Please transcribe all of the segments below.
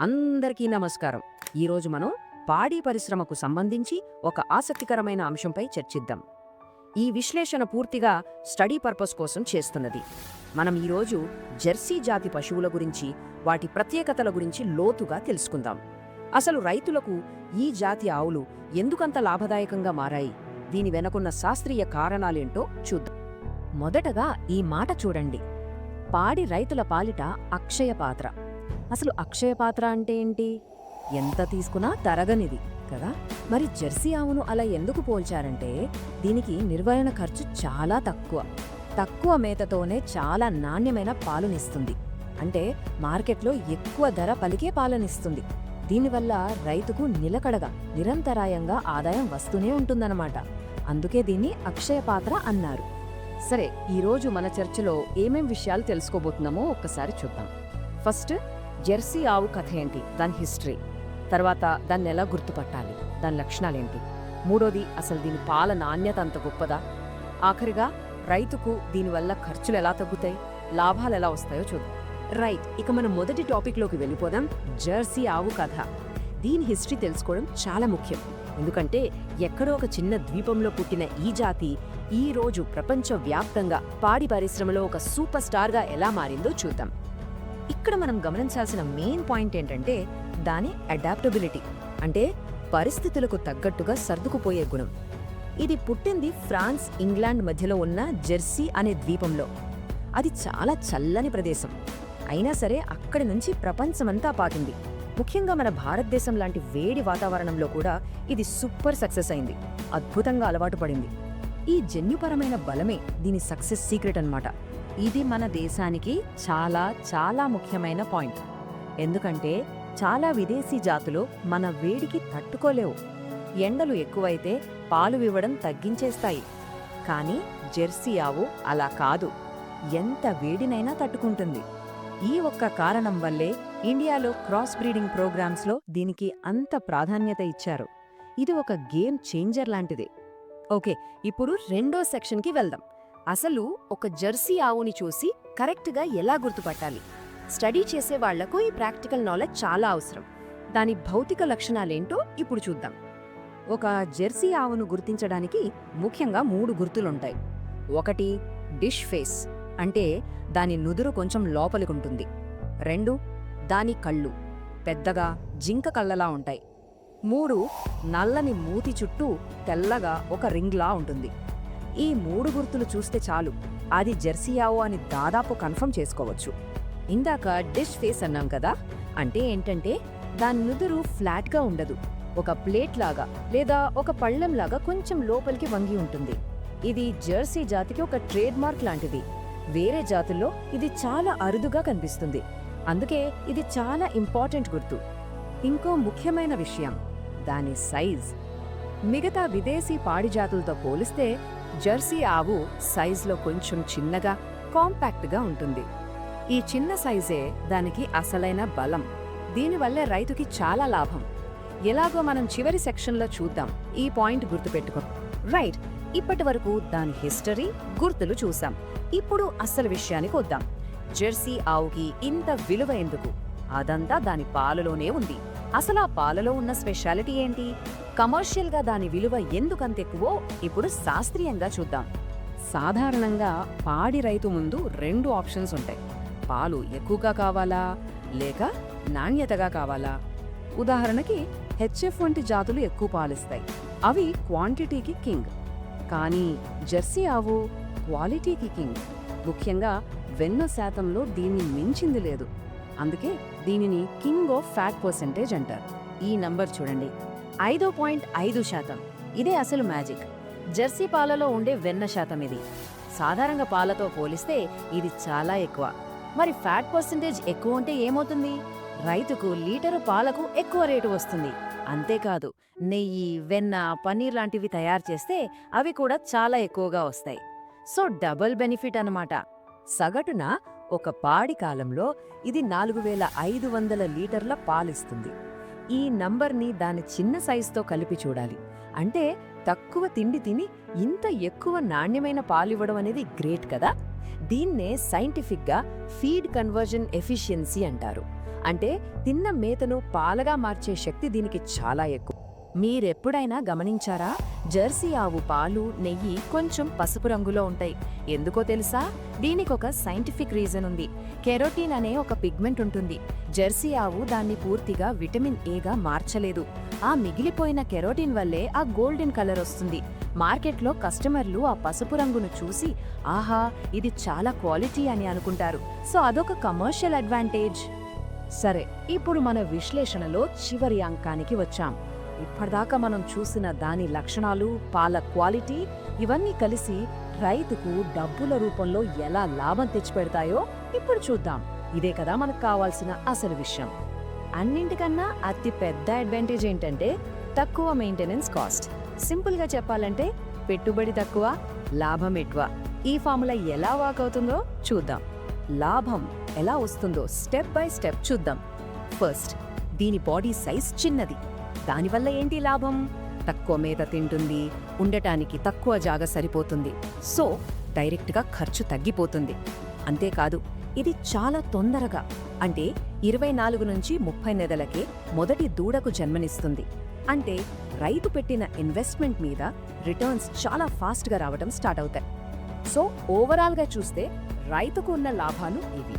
అందరికీ నమస్కారం. ఈరోజు మనం పాడి పరిశ్రమకు సంబంధించి ఒక ఆసక్తికరమైన అంశంపై చర్చిద్దాం. ఈ విశ్లేషణ పూర్తిగా స్టడీ పర్పస్ కోసం చేస్తున్నది. మనం ఈరోజు జెర్సీ జాతి పశువుల గురించి వాటి ప్రత్యేకతల గురించి లోతుగా తెలుసుకుందాం. అసలు రైతులకు ఈ జాతి ఆవులు ఎందుకంత లాభదాయకంగా మారాయి? దీని వెనకున్న శాస్త్రీయ కారణాలేంటో చూద్దాం. మొదటగా ఈ మాట చూడండి. పాడి రైతుల పాలిట అక్షయ పాత్ర. అసలు అక్షయ పాత్ర అంటే ఏంటి? ఎంత తీసుకున్నా తరగనిది కదా? మరి జెర్సీ ఆవును అలా ఎందుకు పోల్చారంటే దీనికి నిర్వహణ ఖర్చు చాలా తక్కువ. తక్కువ మేతతోనే చాలా నాణ్యమైన పాలునిస్తుంది. అంటే మార్కెట్లో ఎక్కువ ధర పలికే పాలనిస్తుంది. దీనివల్ల రైతుకు నిలకడగా నిరంతరాయంగా ఆదాయం వస్తూనే ఉంటుందన్నమాట. అందుకే దీన్ని అక్షయ పాత్ర అన్నారు. సరే ఈరోజు మన చర్చలో ఏమేం విషయాలు తెలుసుకోబోతున్నామో ఒక్కసారి చూద్దాం. ఫస్ట్ జెర్సీ ఆవు కథ ఏంటి? దాని హిస్టరీ. తర్వాత దాన్ని ఎలా గుర్తుపట్టాలి? దాని లక్షణాలేంటి? మూడోది అసలు దీని పాల నాణ్యత అంత గొప్పదా? ఆఖరిగా రైతుకు దీనివల్ల ఖర్చులు ఎలా తగ్గుతాయి? లాభాలు ఎలా వస్తాయో చూద్దాం. రైట్ ఇక మనం మొదటి టాపిక్లోకి వెళ్ళిపోదాం. జెర్సీ ఆవు కథ. దీని హిస్టరీ తెలుసుకోవడం చాలా ముఖ్యం. ఎందుకంటే ఎక్కడో ఒక చిన్న ద్వీపంలో పుట్టిన ఈ జాతి ఈ రోజు ప్రపంచవ్యాప్తంగా పాడి పరిశ్రమలో ఒక సూపర్ స్టార్గా ఎలా మారిందో చూద్దాం. ఇక్కడ మనం గమనించాల్సిన మెయిన్ పాయింట్ ఏంటంటే దాని అడాప్టబిలిటీ అంటే పరిస్థితులకు తగ్గట్టుగా సర్దుకుపోయే గుణం. ఇది పుట్టింది ఫ్రాన్స్ ఇంగ్లాండ్ మధ్యలో ఉన్న జెర్సీ అనే ద్వీపంలో. అది చాలా చల్లని ప్రదేశం. అయినా సరే అక్కడి నుంచి ప్రపంచమంతా పాకింది. ముఖ్యంగా మన భారతదేశం లాంటి వేడి వాతావరణంలో కూడా ఇది సూపర్ సక్సెస్ అయింది. అద్భుతంగా అలవాటు పడింది. ఈ జన్యుపరమైన బలమే దీని సక్సెస్ సీక్రెట్ అన్నమాట. ఇది మన దేశానికి చాలా చాలా ముఖ్యమైన పాయింట్. ఎందుకంటే చాలా విదేశీ జాతులు మన వేడికి తట్టుకోలేవు. ఎండలు ఎక్కువైతే పాలు ఇవ్వడం తగ్గించేస్తాయి. కానీ జెర్సీ ఆవు అలా కాదు. ఎంత వేడినైనా తట్టుకుంటుంది. ఈ ఒక్క కారణం వల్లే ఇండియాలో క్రాస్ బ్రీడింగ్ ప్రోగ్రామ్స్లో దీనికి అంత ప్రాధాన్యత ఇచ్చారు. ఇది ఒక గేమ్ చేంజర్ లాంటిదే. ఓకే ఇప్పుడు రెండో సెక్షన్కి వెళ్దాం. అసలు ఒక జెర్సీ ఆవుని చూసి కరెక్ట్గా ఎలా గుర్తుపట్టాలి? స్టడీ చేసే వాళ్ళకు ఈ ప్రాక్టికల్ నాలెడ్జ్ చాలా అవసరం. దాని భౌతిక లక్షణాలేంటో ఇప్పుడు చూద్దాం. ఒక జెర్సీ ఆవును గుర్తించడానికి ముఖ్యంగా మూడు గుర్తులుంటాయి. ఒకటి డిష్ ఫేస్ అంటే దాని నుదురు కొంచెం లోపలికుంటుంది రెండు దాని కళ్ళు పెద్దగా జింక కళ్ళలా ఉంటాయి. మూడు నల్లని మూతి చుట్టూ తెల్లగా ఒక రింగ్లా ఉంటుంది. ఈ మూడు గుర్తులు చూస్తే చాలు. అది జెర్సీ అని దాదాపు కన్ఫర్మ్ చేసుకోవచ్చు. ఇందాక డిష్ ఫేస్ అన్నాం కదా? అంటే ఏంటంటే దాని నుదురు ఫ్లాట్గా ఉండదు. ఒక ప్లేట్ లాగా లేదా ఒక పళ్ళెంలాగా కొంచెం లోపలికి వంగి ఉంటుంది. ఇది జెర్సీ జాతికి ఒక ట్రేడ్ మార్క్ లాంటిది. వేరే జాతుల్లో ఇది చాలా అరుదుగా కనిపిస్తుంది. అందుకే ఇది చాలా ఇంపార్టెంట్ గుర్తు. ఇంకో ముఖ్యమైన విషయం దాని సైజ్. మిగతా విదేశీ పాడి జాతులతో పోలిస్తే జెర్సీ ఆవు సైజులో కొంచెం చిన్నగా కాంపాక్ట్గా ఉంటుంది. ఈ చిన్న సైజే దానికి అసలైన బలం. దీనివల్లే రైతుకి చాలా లాభం. ఎలాగో మనం చివరి సెక్షన్లో చూద్దాం. ఈ పాయింట్ గుర్తుపెట్టుకో. రైట్ ఇప్పటి వరకు దాని హిస్టరీ గుర్తులు చూసాం. ఇప్పుడు అసలు విషయానికి వద్దాం. జెర్సీ ఆవుకి ఇంత విలువ ఎందుకు? అదంతా దాని పాలలోనే ఉంది. అసలు ఆ పాలలో ఉన్న స్పెషాలిటీ ఏంటి? కమర్షియల్గా దాని విలువ ఎందుకంత ఎక్కువో ఇప్పుడు శాస్త్రీయంగా చూద్దాం. సాధారణంగా పాడి రైతు ముందు రెండు ఆప్షన్స్ ఉంటాయి. పాలు ఎక్కువగా కావాలా? లేక నాణ్యతగా కావాలా? ఉదాహరణకి హెచ్ఎఫ్ వంటి జాతులు ఎక్కువ పాలిస్తాయి. అవి క్వాంటిటీకి కింగ్. కానీ జెర్సీ ఆవు క్వాలిటీకి కింగ్. ముఖ్యంగా వెన్న శాతంలో దీన్ని మించింది లేదు. అందుకే దీనిని కింగ్ ఆఫ్ ఫ్యాట్ పర్సెంటేజ్ అంటారు. ఈ నంబర్ చూడండి. ఐదు పాయింట్ ఐదు శాతం. ఇదే అసలు మ్యాజిక్. జెర్సీ పాలలో ఉండే వెన్న శాతం ఇది. సాధారణ పాలతో పోలిస్తే ఇది చాలా ఎక్కువ. మరి ఫ్యాట్ పర్సెంటేజ్ ఎక్కువ ఉంటే ఏమవుతుంది? రైతుకు లీటరు పాలకు ఎక్కువ రేటు వస్తుంది. అంతేకాదు నెయ్యి వెన్న పన్నీర్ లాంటివి తయారు చేస్తే అవి కూడా చాలా ఎక్కువగా వస్తాయి. సో డబుల్ బెనిఫిట్ అన్నమాట. సగటున ఒక పాడి కాలంలో ఇది నాలుగు వేల ఐదు వందల లీటర్ల పాలిస్తుంది. ఈ నంబర్ని దాని చిన్న సైజుతో కలిపి చూడాలి. అంటే తక్కువ తిండి తిని ఇంత ఎక్కువ నాణ్యమైన పాలు ఇవ్వడం అనేది గ్రేట్ కదా. దీన్నే సైంటిఫిక్గా ఫీడ్ కన్వర్జన్ ఎఫిషియన్సీ అంటారు. అంటే తిన్న మేతను పాలగా మార్చే శక్తి దీనికి చాలా ఎక్కువ. మీరెప్పుడైనా గమనించారా? జెర్సీ ఆవు పాలు నెయ్యి కొంచెం పసుపు రంగులో ఉంటాయి. ఎందుకో తెలుసా? దీనికొక సైంటిఫిక్ రీజన్ ఉంది. కెరోటిన్ అనే ఒక పిగ్మెంట్ ఉంటుంది. జెర్సీ ఆవు దాన్ని పూర్తిగా విటమిన్ ఏగా మార్చలేదు. ఆ మిగిలిపోయిన కెరోటిన్ వల్లే ఆ గోల్డెన్ కలర్ వస్తుంది. మార్కెట్లో కస్టమర్లు ఆ పసుపు రంగును చూసి ఆహా ఇది చాలా క్వాలిటీ అని అనుకుంటారు. సో అదొక కమర్షియల్ అడ్వాంటేజ్. సరే ఇప్పుడు మన విశ్లేషణలో చివరి అంకానికి వచ్చాం. ఇప్పటిదాకా మనం చూసిన దాని లక్షణాలు పాల క్వాలిటీ ఇవన్నీ కలిసి రైతుకు డబ్బుల రూపంలో ఎలా లాభం తెచ్చిపెడతాయో ఇప్పుడు చూద్దాం. ఇదే కదా మనకు కావాల్సిన అసలు విషయం. అన్నింటికన్నా అతి పెద్ద అడ్వాంటేజ్ ఏంటంటే తక్కువ మెయింటెనెన్స్ కాస్ట్. సింపుల్గా చెప్పాలంటే పెట్టుబడి తక్కువ లాభం ఎక్కువ. ఈ ఫార్ములా ఎలా వర్క్ అవుతుందో చూద్దాం. లాభం ఎలా వస్తుందో స్టెప్ బై స్టెప్ చూద్దాం. ఫస్ట్ దీని బాడీ సైజ్ చిన్నది. దానివల్ల ఏంటి లాభం? తక్కువ మేత తింటుంది ఉండటానికి తక్కువ జాగా సరిపోతుంది. సో డైరెక్ట్గా ఖర్చు తగ్గిపోతుంది. అంతేకాదు ఇది చాలా తొందరగా అంటే ఇరవై నాలుగు నుంచి ముప్పై నెలలకే మొదటి దూడకు జన్మనిస్తుంది. అంటే రైతు పెట్టిన ఇన్వెస్ట్మెంట్ మీద రిటర్న్స్ చాలా ఫాస్ట్గా రావడం స్టార్ట్ అవుతాయి. సో ఓవరాల్గా చూస్తే రైతుకు ఉన్న లాభాలు ఇవి.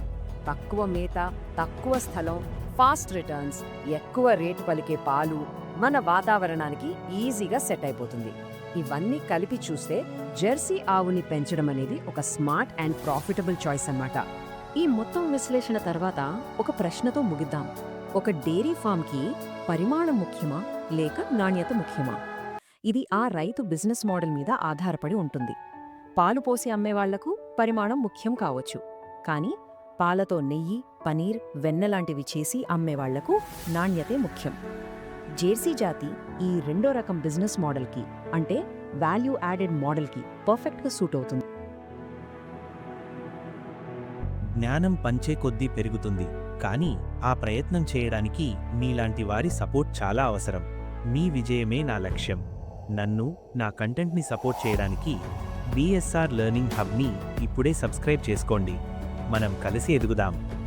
తక్కువ మేత తక్కువ స్థలం ఫాస్ట్ రిటర్న్స్ ఎక్కువ రేటు పలికే పాలు మన వాతావరణానికి ఈజీగా సెట్ అయిపోతుంది. ఇవన్నీ కలిపి చూస్తే జెర్సీ ఆవుని పెంచడం అనేది ఒక స్మార్ట్ అండ్ ప్రాఫిటబుల్ చాయిస్ అన్నమాట. ఈ మొత్తం విశ్లేషణ తర్వాత ఒక ప్రశ్నతో ముగిద్దాం. ఒక డైరీ ఫామ్కి పరిమాణం ముఖ్యమా? లేక నాణ్యత ముఖ్యమా? ఇది ఆ రైతు బిజినెస్ మోడల్ మీద ఆధారపడి ఉంటుంది. పాలు పోసి అమ్మేవాళ్ళకు పరిమాణం ముఖ్యం కావచ్చు. కానీ పాలతో నెయ్యి పనీర్ వెన్న లాంటివి చేసి అమ్మేవాళ్ళకు నాణ్యతే ముఖ్యం. జెర్సీ జాతి ఈ రెండో రకం బిజినెస్ మోడల్కి అంటే వాల్యూ యాడెడ్ మోడల్కి పర్ఫెక్ట్గా సూట్ అవుతుంది. జ్ఞానం పంచే కొద్దీ పెరుగుతుంది కానీ ఆ ప్రయత్నం చేయడానికి మీలాంటి వారి సపోర్ట్ చాలా అవసరం. మీ విజయమే నా లక్ష్యం. నన్ను నా కంటెంట్ని సపోర్ట్ చేయడానికి బిఎస్ఆర్ లెర్నింగ్ హబ్ని ఇప్పుడే సబ్స్క్రైబ్ చేసుకోండి. మనం కలిసి ఎదుగుదాం.